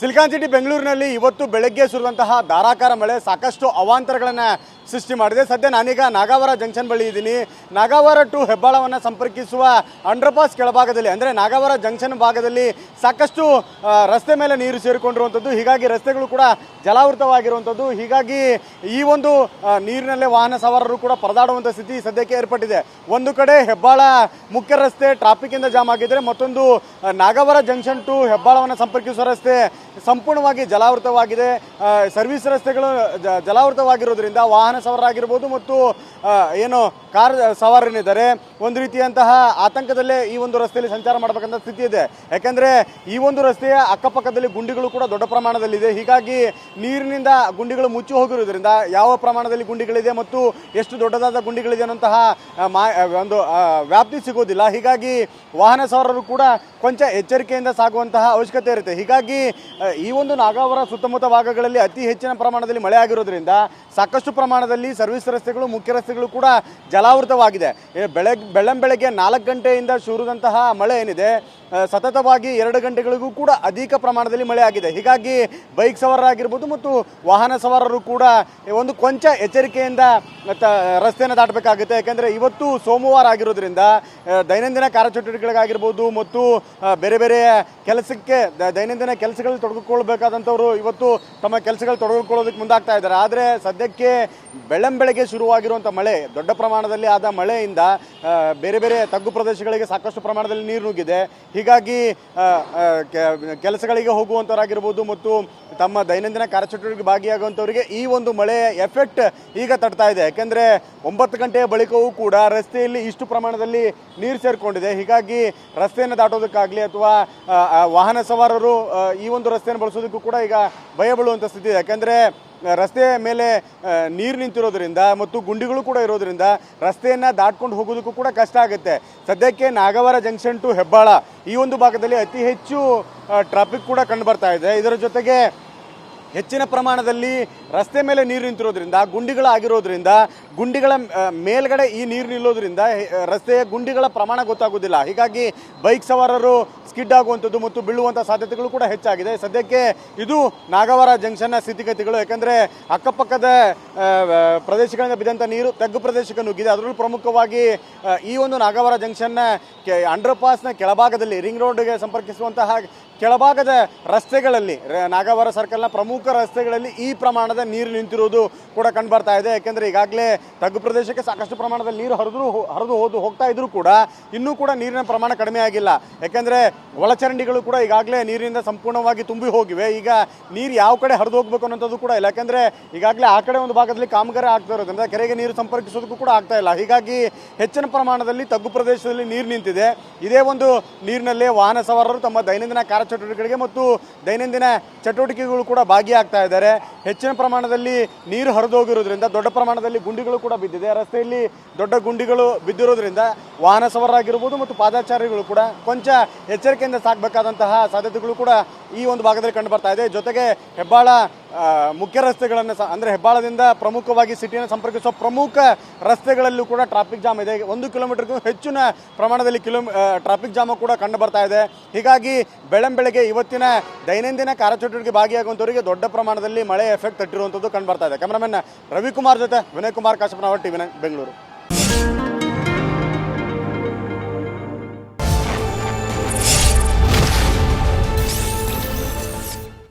Silicon city ಬೆಂಗಳೂರಿನಲ್ಲಿ ಇವತ್ತು ಬೆಳಗ್ಗೆ ಸುರಿದಂತಹ ಧಾರಾಕಾರ ಮಳೆ ಸಾಕಷ್ಟು ಅವಾಂತರಗಳನ್ನು ಸೃಷ್ಟಿ ಮಾಡಿದೆ. ಸದ್ಯ ನಾನೀಗ ನಾಗಾವರ ಜಂಕ್ಷನ್ ಬಳಿ ಇದ್ದೀನಿ. ನಾಗಾವರ ಟು ಹೆಬ್ಬಾಳವನ್ನು ಸಂಪರ್ಕಿಸುವ ಅಂಡರ್ಪಾಸ್ ಕೆಳಭಾಗದಲ್ಲಿ, ಅಂದರೆ ನಾಗಾವರ ಜಂಕ್ಷನ್ ಭಾಗದಲ್ಲಿ ಸಾಕಷ್ಟು ರಸ್ತೆ ಮೇಲೆ ನೀರು ಸೇರಿಕೊಂಡಿರುವಂಥದ್ದು ಹೀಗಾಗಿ ರಸ್ತೆಗಳು ಕೂಡ ಜಲಾವೃತವಾಗಿರುವಂಥದ್ದು ಹೀಗಾಗಿ ಈ ಒಂದು ನೀರಿನಲ್ಲೇ ವಾಹನ ಸವಾರರು ಕೂಡ ಪರದಾಡುವಂಥ ಸ್ಥಿತಿ ಸದ್ಯಕ್ಕೆ ಏರ್ಪಟ್ಟಿದೆ. ಒಂದು ಕಡೆ ಹೆಬ್ಬಾಳ ಮುಖ್ಯ ರಸ್ತೆ ಟ್ರಾಫಿಕ್ಕಿಂದ ಜಾಮ್ ಆಗಿದ್ದರೆ ಮತ್ತೊಂದು ನಾಗವರ ಜಂಕ್ಷನ್ ಟು ಹೆಬ್ಬಾಳವನ್ನು ಸಂಪರ್ಕಿಸುವ ರಸ್ತೆ ಸಂಪೂರ್ಣವಾಗಿ ಜಲಾವೃತವಾಗಿದೆ. ಸರ್ವಿಸ್ ರಸ್ತೆಗಳು ಜ- ಜಲಾವೃತವಾಗಿರೋದ್ರಿಂದ ವಾಹನ ಸವಾರರಾಗಿರ್ಬೋದು ಮತ್ತು ಏನು ಕಾರ್ ಸವಾರನಿದ್ದಾರೆ ಒಂದು ರೀತಿಯಂತಹ ಆತಂಕದಲ್ಲೇ ಈ ಒಂದು ರಸ್ತೆಯಲ್ಲಿ ಸಂಚಾರ ಮಾಡಬೇಕಂತ ಸ್ಥಿತಿ ಇದೆ. ಯಾಕೆಂದರೆ ಈ ಒಂದು ರಸ್ತೆಯ ಅಕ್ಕಪಕ್ಕದಲ್ಲಿ ಗುಂಡಿಗಳು ಕೂಡ ದೊಡ್ಡ ಪ್ರಮಾಣದಲ್ಲಿದೆ. ಹೀಗಾಗಿ ನೀರಿನಿಂದ ಗುಂಡಿಗಳು ಮುಚ್ಚಿ ಹೋಗಿರೋದ್ರಿಂದ ಯಾವ ಪ್ರಮಾಣದಲ್ಲಿ ಗುಂಡಿಗಳಿದೆ ಮತ್ತು ಎಷ್ಟು ದೊಡ್ಡದಾದ ಗುಂಡಿಗಳಿದೆ ಅನ್ನೋಂತಹ ಮಾ ಒಂದು ವ್ಯಾಪ್ತಿ ಸಿಗೋದಿಲ್ಲ. ಹೀಗಾಗಿ ವಾಹನ ಸವಾರರು ಕೂಡ ಕೊಂಚ ಎಚ್ಚರಿಕೆಯಿಂದ ಸಾಗುವಂತಹ ಅವಶ್ಯಕತೆ ಇರುತ್ತೆ. ಹೀಗಾಗಿ ಈ ಒಂದು ನಾಗಾವರ ಸುತ್ತಮುತ್ತ ಭಾಗಗಳಲ್ಲಿ ಅತಿ ಹೆಚ್ಚಿನ ಪ್ರಮಾಣದಲ್ಲಿ ಮಳೆ ಆಗಿರೋದ್ರಿಂದ ಸಾಕಷ್ಟು ಪ್ರಮಾಣದಲ್ಲಿ ಸರ್ವಿಸ್ ರಸ್ತೆಗಳು, ಮುಖ್ಯ ರಸ್ತೆಗಳು ಕೂಡ ಜಲಾವೃತವಾಗಿದೆ. ಬೆಳಗ್ಗೆ ಬೆಳ್ಳಂ ಬೆಳಗ್ಗೆ ನಾಲ್ಕು ಗಂಟೆಯಿಂದ ಸುರಿದಂತಹ ಮಳೆ ಏನಿದೆ ಸತತವಾಗಿ ಎರಡು ಗಂಟೆಗಳಿಗೂ ಕೂಡ ಅಧಿಕ ಪ್ರಮಾಣದಲ್ಲಿ ಮಳೆ ಆಗಿದೆ. ಹೀಗಾಗಿ ಬೈಕ್ ಸವಾರರಾಗಿರ್ಬೋದು ಮತ್ತು ವಾಹನ ಸವಾರರು ಕೂಡ ಒಂದು ಕೊಂಚ ಎಚ್ಚರಿಕೆಯಿಂದ ರಸ್ತೆಯನ್ನು ದಾಟಬೇಕಾಗುತ್ತೆ. ಯಾಕೆಂದರೆ ಇವತ್ತು ಸೋಮವಾರ ಆಗಿರೋದ್ರಿಂದ ದೈನಂದಿನ ಕಾರ್ಯಚಟುವಟಿಕೆಗಳಿಗಾಗಿರ್ಬೋದು ಮತ್ತು ಬೇರೆ ಬೇರೆ ಕೆಲಸಕ್ಕೆ ದೈನಂದಿನ ಕೆಲಸಗಳಲ್ಲಿ ತೊಡಗಿಕೊಳ್ಬೇಕಾದಂಥವ್ರು ಇವತ್ತು ತಮ್ಮ ಕೆಲಸಗಳು ತೊಡಗಿಕೊಳ್ಳೋದಕ್ಕೆ ಮುಂದಾಗ್ತಾ ಇದ್ದಾರೆ. ಆದರೆ ಸದ್ಯಕ್ಕೆ ಬೆಳ್ಳಂಬೆಳಗ್ಗೆ ಶುರುವಾಗಿರುವಂಥ ಮಳೆ, ದೊಡ್ಡ ಪ್ರಮಾಣದಲ್ಲಿ ಆದ ಮಳೆಯಿಂದ ಬೇರೆ ಬೇರೆ ತಗ್ಗು ಪ್ರದೇಶಗಳಿಗೆ ಸಾಕಷ್ಟು ಪ್ರಮಾಣದಲ್ಲಿ ನೀರು ನುಗ್ಗಿದೆ. ಹೀಗಾಗಿ ಕೆಲಸಗಳಿಗೆ ಹೋಗುವಂಥವರಾಗಿರ್ಬೋದು ಮತ್ತು ತಮ್ಮ ದೈನಂದಿನ ಕಾರ್ಯಚಟುವಟಿಕೆ ಭಾಗಿಯಾಗುವಂಥವರಿಗೆ ಈ ಒಂದು ಮಳೆಯ ಎಫೆಕ್ಟ್ ಈಗ ತಡ್ತಾ ಇದೆ. ಯಾಕೆಂದರೆ ಒಂಬತ್ತು ಗಂಟೆಯ ಬಳಿಕವೂ ಕೂಡ ರಸ್ತೆಯಲ್ಲಿ ಇಷ್ಟು ಪ್ರಮಾಣದಲ್ಲಿ ನೀರು ಸೇರಿಕೊಂಡಿದೆ. ಹೀಗಾಗಿ ರಸ್ತೆಯನ್ನು ದಾಟೋದಕ್ಕಾಗಲಿ ಅಥವಾ ವಾಹನ ಸವಾರರು ಈ ಒಂದು ರಸ್ತೆಯನ್ನು ಬಳಸೋದಕ್ಕೂ ಕೂಡ ಈಗ ಭಯ ಬೀಳುವಂಥ ಸ್ಥಿತಿ ಇದೆ. ಯಾಕೆಂದರೆ ರಸ್ತೆ ಮೇಲೆ ನೀರು ನಿಂತಿರೋದ್ರಿಂದ ಮತ್ತು ಗುಂಡಿಗಳು ಕೂಡ ಇರೋದ್ರಿಂದ ರಸ್ತೆಯನ್ನು ದಾಟ್ಕೊಂಡು ಹೋಗೋದಕ್ಕೂ ಕೂಡ ಕಷ್ಟ ಆಗುತ್ತೆ. ಸದ್ಯಕ್ಕೆ ನಾಗವಾರ ಜಂಕ್ಷನ್ ಟು ಹೆಬ್ಬಾಳ ಈ ಒಂದು ಭಾಗದಲ್ಲಿ ಅತಿ ಹೆಚ್ಚು ಟ್ರಾಫಿಕ್ ಕೂಡ ಕಂಡು ಬರ್ತಾ ಇದೆ. ಇದರ ಜೊತೆಗೆ ಹೆಚ್ಚಿನ ಪ್ರಮಾಣದಲ್ಲಿ ರಸ್ತೆ ಮೇಲೆ ನೀರು ನಿಂತಿರೋದ್ರಿಂದ, ಗುಂಡಿಗಳಾಗಿರೋದ್ರಿಂದ, ಗುಂಡಿಗಳ ಮೇಲ್ಗಡೆ ಈ ನೀರು ನಿಲ್ಲೋದ್ರಿಂದ ರಸ್ತೆಯ ಗುಂಡಿಗಳ ಪ್ರಮಾಣ ಗೊತ್ತಾಗೋದಿಲ್ಲ. ಹೀಗಾಗಿ ಬೈಕ್ ಸವಾರರು ಸ್ಕಿಡ್ ಆಗುವಂಥದ್ದು ಮತ್ತು ಬೀಳುವಂಥ ಸಾಧ್ಯತೆಗಳು ಕೂಡ ಹೆಚ್ಚಾಗಿದೆ. ಸದ್ಯಕ್ಕೆ ಇದು ನಾಗವಾರ ಜಂಕ್ಷನ್ನ ಸ್ಥಿತಿಗತಿಗಳು. ಯಾಕಂದರೆ ಅಕ್ಕಪಕ್ಕದ ಪ್ರದೇಶಗಳಿಂದ ಬಿದ್ದಂಥ ನೀರು ತಗ್ಗು ಪ್ರದೇಶಕ್ಕೆ ನುಗ್ಗಿದೆ. ಅದರಲ್ಲೂ ಪ್ರಮುಖವಾಗಿ ಈ ಒಂದು ನಾಗವಾರ ಜಂಕ್ಷನ್ನ ಕೆ ಅಂಡರ್ ಪಾಸ್ನ ಕೆಳಭಾಗದಲ್ಲಿ, ರಿಂಗ್ ರೋಡ್ಗೆ ಸಂಪರ್ಕಿಸುವಂತಹ ಕೆಳಭಾಗದ ರಸ್ತೆಗಳಲ್ಲಿ ನಾಗವಾರ ಸರ್ಕಲ್ನ ಪ್ರಮುಖ ರಸ್ತೆಗಳಲ್ಲಿ ಈ ಪ್ರಮಾಣದ ನೀರು ನಿಂತಿರುವುದು ಕೂಡ ಕಂಡು ಬರ್ತಾ ಇದೆ. ಯಾಕೆಂದರೆ ಈಗಾಗಲೇ ತಗ್ಗು ಪ್ರದೇಶಕ್ಕೆ ಸಾಕಷ್ಟು ಪ್ರಮಾಣದಲ್ಲಿ ನೀರು ಹರಿದು ಹರಿದು ಹೋದು ಹೋಗ್ತಾ ಇದ್ರೂ ಕೂಡ ಇನ್ನೂ ಕೂಡ ನೀರಿನ ಪ್ರಮಾಣ ಕಡಿಮೆ ಆಗಿಲ್ಲ. ಯಾಕೆಂದರೆ ಒಳಚರಂಡಿಗಳು ಕೂಡ ಈಗಾಗಲೇ ನೀರಿನಿಂದ ಸಂಪೂರ್ಣವಾಗಿ ತುಂಬಿ ಹೋಗಿವೆ. ಈಗ ನೀರು ಯಾವ ಕಡೆ ಹರಿದು ಹೋಗಬೇಕು ಅನ್ನೋಂಥದ್ದು ಕೂಡ ಇಲ್ಲ. ಯಾಕೆಂದರೆ ಈಗಾಗಲೇ ಆ ಕಡೆ ಒಂದು ಭಾಗದಲ್ಲಿ ಕಾಮಗಾರಿ ಆಗ್ತಾ ಇರೋದ್ರಿಂದ ಕೆರೆಗೆ ನೀರು ಸಂಪರ್ಕಿಸೋದಕ್ಕೂ ಕೂಡ ಆಗ್ತಾ ಇಲ್ಲ. ಹೀಗಾಗಿ ಹೆಚ್ಚಿನ ಪ್ರಮಾಣದಲ್ಲಿ ತಗ್ಗು ಪ್ರದೇಶದಲ್ಲಿ ನೀರು ನಿಂತಿದೆ. ಇದೇ ಒಂದು ನೀರಿನಲ್ಲೇ ವಾಹನ ಸವಾರರು ತಮ್ಮ ದೈನಂದಿನ ಕಾರ್ಯಚಟುವಟಿಕೆಗಳಿಗೆ ಮತ್ತು ದೈನಂದಿನ ಚಟುವಟಿಕೆಗಳು ಕೂಡ ಭಾಗಿಯಾಗ್ತಾ ಇದ್ದಾರೆ. ಹೆಚ್ಚಿನ ಪ್ರಮಾಣದಲ್ಲಿ ನೀರು ಹರಿದೋಗಿರೋದ್ರಿಂದ, ದೊಡ್ಡ ಪ್ರಮಾಣದಲ್ಲಿ ಗುಂಡಿಗಳು ಕೂಡ ಬಿದ್ದಿದೆ. ರಸ್ತೆಯಲ್ಲಿ ದೊಡ್ಡ ಗುಂಡಿಗಳು ಬಿದ್ದಿರೋದ್ರಿಂದ ವಾಹನ ಸವಾರರಾಗಿರ್ಬೋದು ಮತ್ತು ಪಾದಾಚಾರಿಗಳು ಕೂಡ ಕೊಂಚ ಎಚ್ಚರಿಕೆಯಿಂದ ಸಾಗಬೇಕಾದಂತಹ ಸಾಧ್ಯತೆಗಳು ಕೂಡ ಈ ಒಂದು ಭಾಗದಲ್ಲಿ ಕಂಡು ಬರ್ತಾ ಇದೆ. ಜೊತೆಗೆ ಹೆಬ್ಬಾಳ ಮುಖ್ಯ ರಸ್ತೆಗಳನ್ನು ಸಹ ಅಂದರೆ ಹೆಬ್ಬಾಳದಿಂದ ಪ್ರಮುಖವಾಗಿ ಸಿಟಿಯನ್ನು ಸಂಪರ್ಕಿಸುವ ಪ್ರಮುಖ ರಸ್ತೆಗಳಲ್ಲೂ ಕೂಡ ಟ್ರಾಫಿಕ್ ಜಾಮ್ ಇದೆ. ಒಂದು ಕಿಲೋಮೀಟರ್ಗೂ ಹೆಚ್ಚಿನ ಪ್ರಮಾಣದಲ್ಲಿ ಕಿಲೋ ಟ್ರಾಫಿಕ್ ಜಾಮ್ ಕೂಡ ಕಂಡು ಬರ್ತಾ ಇದೆ. ಹೀಗಾಗಿ ಬೆಳಂ ಬೆಳಗ್ಗೆ ಇವತ್ತಿನ ದೈನಂದಿನ ಕಾರ್ಯಚಟುವಟಿಕೆ ಭಾಗಿಯಾಗುವಂಥವರಿಗೆ ದೊಡ್ಡ ಪ್ರಮಾಣದಲ್ಲಿ ಮಳೆ ಎಫೆಕ್ಟ್ ತಟ್ಟಿರುವಂಥದ್ದು ಕಂಡು ಬರ್ತಾ ಇದೆ. ಕ್ಯಾಮರಾಮನ್ ರವಿಕುಮಾರ್ ಜೊತೆ ವಿನಯ್ ಕುಮಾರ್ ಕಾಶಪ್ಪನವರ್ ಟಿ ನೈನ್ ಬೆಂಗಳೂರು.